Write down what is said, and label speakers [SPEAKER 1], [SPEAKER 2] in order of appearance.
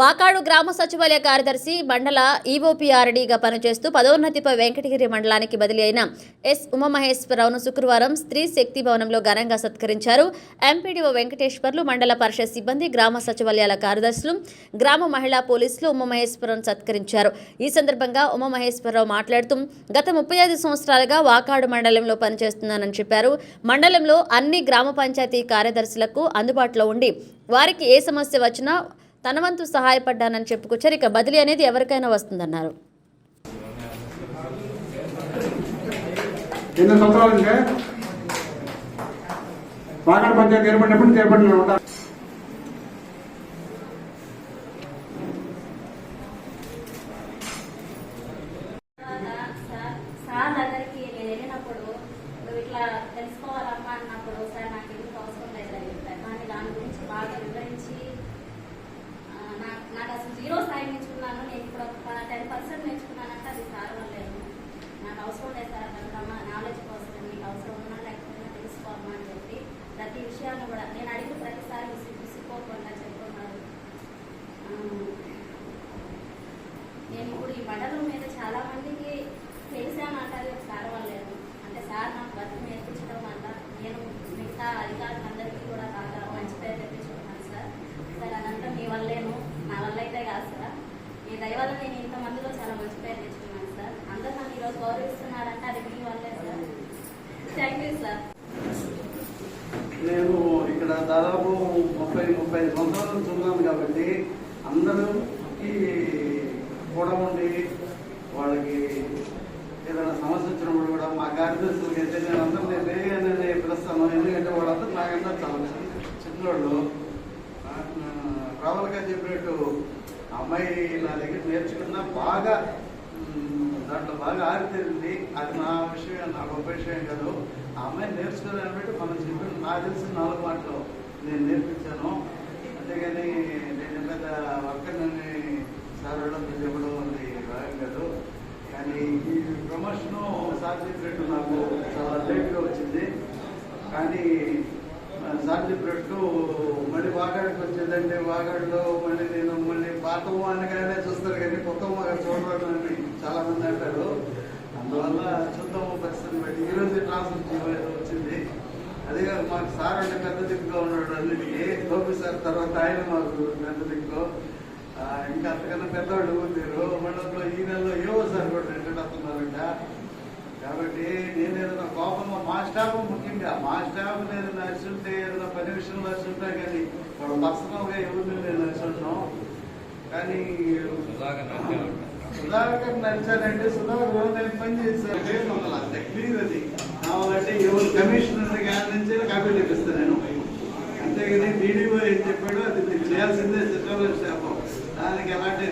[SPEAKER 1] వాకాడు గ్రామ సచివాలయ కార్యదర్శి మండల ఈఓపీఆర్డీగా పనిచేస్తూ పదోన్నతిపై వెంకటగిరి మండలానికి బదిలీ అయిన ఎస్ ఉమామహేశ్వరరావును శుక్రవారం స్త్రీ శక్తి భవనంలో ఘనంగా సత్కరించారు. ఎంపీడీఓ వెంకటేశ్వర్లు మండల పరిషత్ సిబ్బంది గ్రామ సచివాలయాల కార్యదర్శులు గ్రామ మహిళా పోలీసులు ఉమామహేశ్వరరావును సత్కరించారు. ఈ సందర్భంగా ఉమామహేశ్వరరావు మాట్లాడుతూ గత ముప్పై ఐదు సంవత్సరాలుగా వాకాడు మండలంలో పనిచేస్తున్నానని చెప్పారు. మండలంలో అన్ని గ్రామ పంచాయతీ కార్యదర్శులకు అందుబాటులో ఉండి వారికి ఏ సమస్య వచ్చినా తన వంతు సహాయపడ్డానని చెప్పుకొచ్చారు. ఇక బదిలీ అనేది ఎవరికైనా వస్తుందన్నారు.
[SPEAKER 2] ఎన్ని పంచాయతీ ఏర్పడినప్పుడు ఉంటారు
[SPEAKER 3] ఇట్లా తెలుసుకోవాలమ్మా అన్నప్పుడు సార్ నాకు ఎందుకు అవసరం లేదని చెప్పారు. కానీ దాని గురించి బాగా వివరించి ఆ, నాకు నాకు అసలు జీరో స్థాయి నేర్చుకున్నాను నేను ఇప్పుడు ఒక టెన్ పర్సెంట్ నేర్చుకున్నానంటే అది సార్ వల్లేదు నాకు అవసరం లేదు సార్ అమ్మా నాలెడ్జ్ కోసం మీకు అవసరం ఉన్నా లేకపోయినా తెలుసుకోవాలమ్మా అని చెప్పి ప్రతి విషయాన్ని కూడా నేను అడిగిన ప్రతిసారి విసి- విసిగిపోకుండా చెప్తున్నారు. నేను ఇప్పుడు ఈ మండలం మీద చాలా మందికి తెలిసాను అంటారు సార్ వాళ్ళేను అంటే సార్ నాకు బతుకు నేర్పించడం వల్ల నేను మిగతా అధికారులందరికీ కూడా బాగా మంచి పేరు తెప్పించుకున్నాను సార్. సార్ అదంతా మీ వల్లేను. నా వల్ల అయితే కాదు సార్. మీ దయవల్ల నేను ఇంతమందిలో చాలా మంచి పేరు తెచ్చుకున్నాను సార్. అందరూ నన్ను ఈరోజు గౌరవిస్తున్నారంటే అది మీ వల్లే సార్. Thank you sir.
[SPEAKER 4] నేను ఇక్కడ దాదాపు ముప్పై ముప్పై ఐదు సంవత్సరాల నుంచి ఉన్నాను కాబట్టి అందరూకి కూడా ఉండి వాళ్ళకి ఏదైనా సమస్య వచ్చినప్పుడు కూడా మా కార్యదర్శులకి అయితే నేను అందరినీ రే పిలుస్తాను ఎందుకంటే వాళ్ళందరూ నాకన్నా చాలా చిన్నవాళ్ళు చిన్నోళ్ళు. రావులుగా చెప్పినట్టు ఆ అమ్మాయి నా దగ్గర నేర్చుకున్నా బాగా దాంట్లో బాగా ఆరితేరింది. అది నా విషయం నా గొప్ప విషయం కాదు. అమ్మాయి నేర్చుకోవాలని బట్టి మనం చెప్పిన నాకు తెలిసిన నాలుగు మాటలు నేను నేర్పించాను. అంతేగాని నేను పెద్ద వర్కర్ని సార్ వెళ్ళడం చెప్పడం అది భాగం కాదు. కానీ ఈ ప్రమోషన్ సార్ చెప్పినట్టు నాకు చాలా లేట్గా వచ్చింది. కానీ ఆ, సార్ చెప్పినట్టు మళ్ళీ వాగాడికి వచ్చేదంటే వాగాడిలో మళ్ళీ నేను మళ్ళీ పాత అనగానే చూస్తారు కానీ కొత్త ఊహ చూడడం అని చాలా మంది అంటారు. అందువల్ల చూద్దాం పరిస్థితిని బట్టి. ఈ రోజు ట్రాన్స్ఫర్ వచ్చింది. అదే కాదు మాకు సార్ అంటే పెద్ద దిక్కుగా ఉన్నాడు అన్నిటికీ. గోపి సార్ తర్వాత ఆయన మాకు పెద్ద దిక్కు ఇంకా అంతకన్నా పెద్దవాళ్ళు ఊరు మండలంలో ఈ నెలలో ఏవో సార్ కూడా రిటర్న్ అవుతున్నారంట కాబట్టి నేను ఏదైనా కోపంగా మా స్టాఫ్ ముఖ్యంగా. మా స్టాఫ్ నేను నడుచుంటే ఏదైనా పని విషయంలో నడుచుంటా కానీ వాళ్ళు పర్సనల్గా ఎవరిని నేను నడుచుంటాం కానీ సుధాకర్ నడిచానంటే సుధాకర్ నేను పని చేశాను అంత క్లియర్ అది. కావాలంటే ఎవరు కమిషనర్ గారి నుంచి కాపీ తెప్పిస్తాను నేను. అంతేగాని డీడీఓ ఏం చెప్పాడో అది చేయాల్సిందే చిత్రంలో శాపం దానికి ఎలాంటి